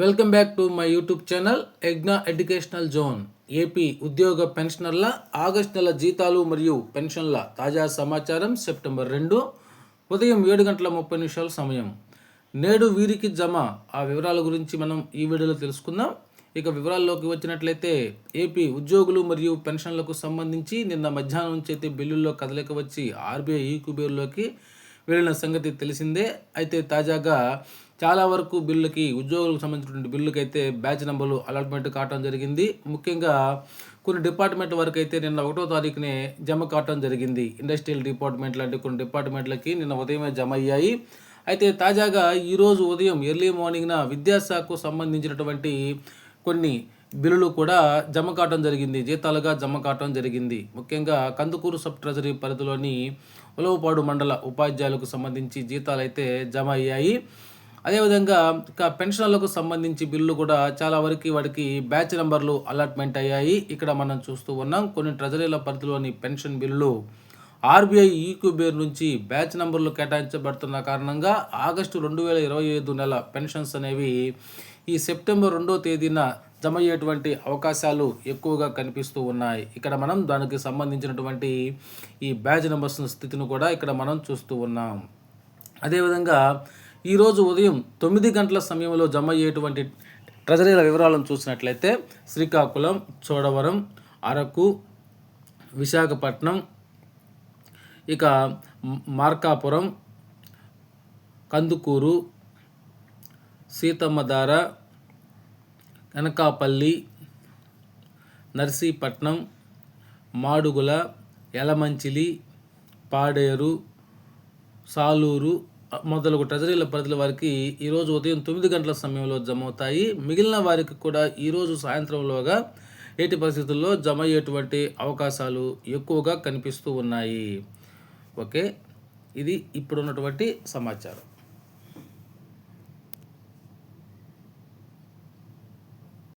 Welcome back to my YouTube channel ఎగ్నా educational zone AP ఉద్యోగ పెన్షనర్ల August నెల జీతాలు మరియు పెన్షన్ల తాజా సమాచారం సెప్టెంబర్ రెండు. ఉదయం ఏడు గంటల ముప్పై నిమిషాల సమయం. నేడు వీరికి జమ. ఆ వివరాల గురించి మనం ఈ వీడియోలో తెలుసుకుందాం. ఇక వివరాల్లోకి వచ్చినట్లయితే ఏపీ ఉద్యోగులు మరియు పెన్షన్లకు సంబంధించి నిన్న మధ్యాహ్నం నుంచి అయితే బిల్లుల్లో కదలిక వచ్చి ఆర్బీఐ ఈ కుబేర్లోకి వెళ్ళిన సంగతి తెలిసిందే. అయితే తాజాగా చాలా వరకు బిల్లుకి ఉద్యోగులకు సంబంధించినటువంటి బిల్లుకి అయితే బ్యాచ్ నెంబర్లు అలాట్మెంట్ కావటం జరిగింది. ముఖ్యంగా కొన్ని డిపార్ట్మెంట్ వరకు అయితే నిన్న ఒకటో తారీఖునే జమ కావటం జరిగింది. ఇండస్ట్రియల్ డిపార్ట్మెంట్ లాంటి కొన్ని డిపార్ట్మెంట్లకి నిన్న ఉదయమే జమ అయ్యాయి. అయితే తాజాగా ఈరోజు ఉదయం ఎర్లీ మార్నింగ్న విద్యాశాఖకు సంబంధించినటువంటి కొన్ని బిల్లులు కూడా జమ కావటం జరిగింది. జీతాలుగా జమ కావటం జరిగింది. ముఖ్యంగా కందుకూరు సబ్ ట్రెజరీ పరిధిలోని ఉలవపాడు మండల ఉపాధ్యాయులకు సంబంధించి జీతాలు అయితే జమ అయ్యాయి. అదేవిధంగా ఇక పెన్షన్లకు సంబంధించి బిల్లు కూడా చాలా వరకు వాడికి బ్యాచ్ నెంబర్లు అలాట్మెంట్ అయ్యాయి. ఇక్కడ మనం చూస్తూ ఉన్నాం కొన్ని ట్రెజరీల పరిధిలోని పెన్షన్ బిల్లు ఆర్బీఐ ఈక్యూబేర్ నుంచి బ్యాచ్ నంబర్లు కేటాయించబడుతున్న కారణంగా ఆగస్టు రెండు వేల ఇరవై ఐదు నెల పెన్షన్స్ అనేవి ఈ సెప్టెంబర్ రెండో తేదీన జమ అయ్యేటువంటి అవకాశాలు ఎక్కువగా కనిపిస్తూ ఉన్నాయి. ఇక్కడ మనం దానికి సంబంధించినటువంటి ఈ బ్యాచ్ నెంబర్స్ స్థితిని కూడా ఇక్కడ మనం చూస్తూ ఉన్నాం. అదేవిధంగా ఈరోజు ఉదయం తొమ్మిది గంటల సమయంలో జమ అయ్యేటువంటి ట్రెజరీల వివరాలను చూసినట్లయితే శ్రీకాకుళం చోడవరం అరకు విశాఖపట్నం ఇక మార్కాపురం కందుకూరు సీతమ్మధార కనకాపల్లి నర్సీపట్నం మాడుగుల యలమంచిలి పాడేరు సాలూరు మొదలగు ట్రెజరీల పరిధిల వారికి ఈరోజు ఉదయం తొమ్మిది గంటల సమయంలో జమ అవుతాయి మిగిలిన వారికి కూడా ఈరోజు సాయంత్రంలోగా ఎట్టి పరిస్థితుల్లో జమ అయ్యేటువంటి అవకాశాలు ఎక్కువగా కనిపిస్తూ ఉన్నాయి. ఓకే ఇది ఇప్పుడున్నటువంటి సమాచారం.